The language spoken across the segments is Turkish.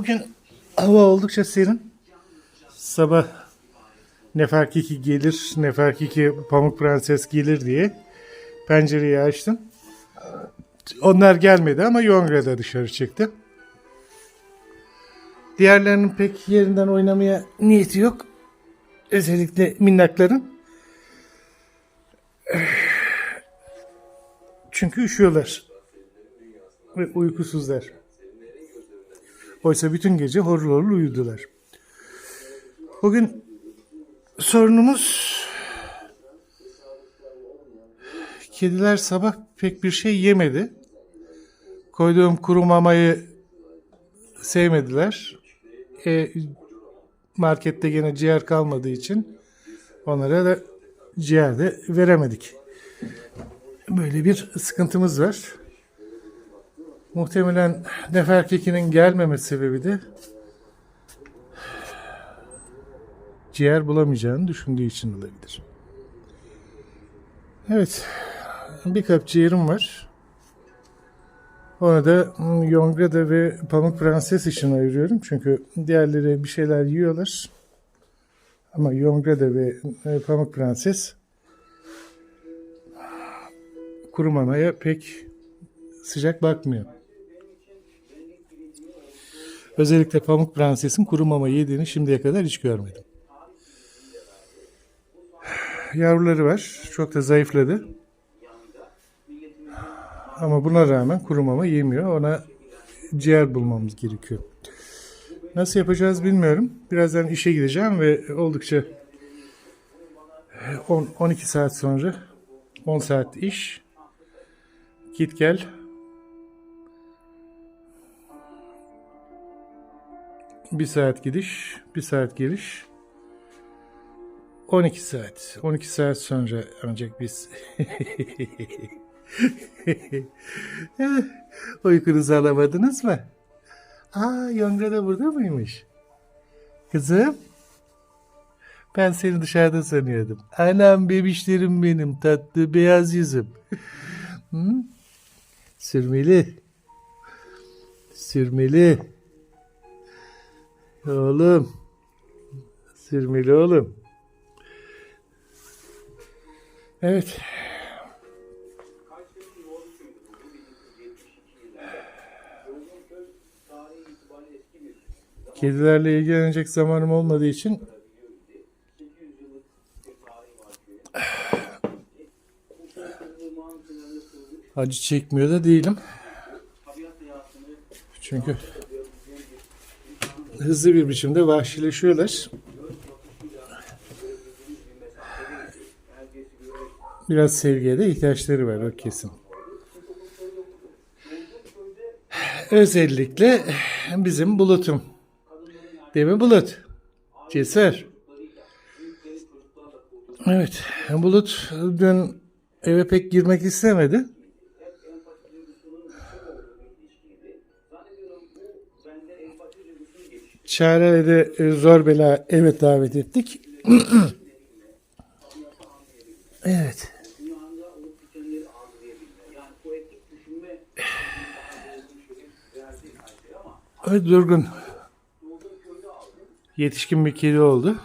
Bugün hava oldukça serin. Sabah Neferkiki gelir, Neferkiki Pamuk Prenses gelir diye pencereyi açtım. Onlar gelmedi ama Yongre de dışarı çıktı. Diğerlerinin pek yerinden oynamaya niyeti yok. Özellikle minnakların. Çünkü üşüyorlar ve uykusuzlar. Oysa bütün gece horul horul uyudular. Bugün sorunumuz kediler sabah pek bir şey yemedi. Koyduğum kuru mamayı sevmediler. E, markette gene ciğer kalmadığı için onlara da ciğer de veremedik. Böyle bir sıkıntımız var. Muhtemelen Neferkeki'nin gelmeme sebebi de ciğer bulamayacağını düşündüğü için olabilir. Evet. Bir kap ciğerim var. Onu da Yongrada ve Pamuk Prenses için ayırıyorum. Çünkü diğerleri bir şeyler yiyorlar. Ama Yongrada ve e, Pamuk Prenses kuru mamaya pek sıcak bakmıyor. Özellikle Pamuk Prenses'in kuru mama yediğini şimdiye kadar hiç görmedim. Yavruları var. Çok da zayıfladı. Ama buna rağmen kuru mama yemiyor. Ona ciğer bulmamız gerekiyor. Nasıl yapacağız bilmiyorum. Birazdan işe gideceğim ve oldukça 10 12 saat sonra 10 saat iş. Git gel. Bir saat gidiş, bir saat geliş. 12 saat. 12 saat sonra ancak biz uykunuzu alamadınız mı? Aa Yonga da burada mıymış? Kızım. Ben seni dışarıda sanıyordum. Anam bebişlerim benim tatlı beyaz yüzüm. Hı? Sürmeli. Sürmeli. Oğlum. Sürmeli oğlum. Evet. Kedilerle ilgilenecek zamanım olmadığı için acı çekmiyor da değilim. Çünkü hızlı bir biçimde vahşileşiyorlar. Biraz sevgiye de ihtiyaçları var o kesin. Özellikle bizim Bulut'um. Değil mi Bulut? Cesur. Evet. Bulut dün eve pek girmek istemedi. Çare de e, zor bela eve davet ettik. evet. Evet Durgun. Yetişkin bir kedi oldu.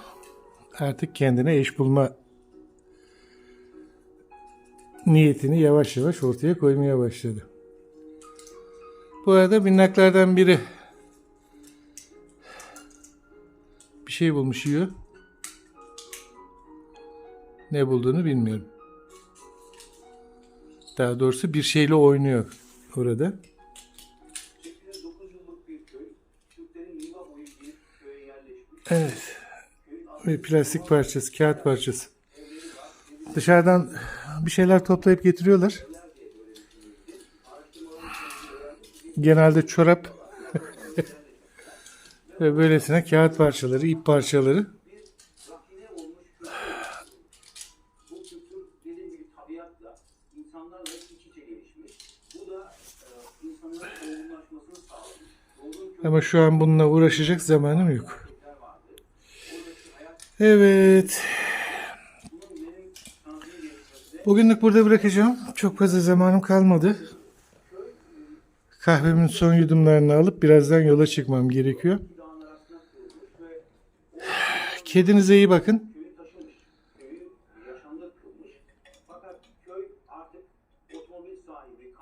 Artık kendine eş bulma niyetini yavaş yavaş ortaya koymaya başladı. Bu arada minnaklardan biri şey bulmuş yiyor. Ne bulduğunu bilmiyorum. Daha doğrusu bir şeyle oynuyor orada. Evet. Bir plastik parçası, kağıt parçası. Dışarıdan bir şeyler toplayıp getiriyorlar. Genelde çorap ve böylesine kağıt parçaları, ip parçaları. Ama şu an bununla uğraşacak zamanım yok. Evet. Bugünlük burada bırakacağım. Çok fazla zamanım kalmadı. Kahvemin son yudumlarını alıp birazdan yola çıkmam gerekiyor. Kedinize iyi bakın.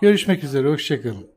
Görüşmek üzere. Hoşçakalın.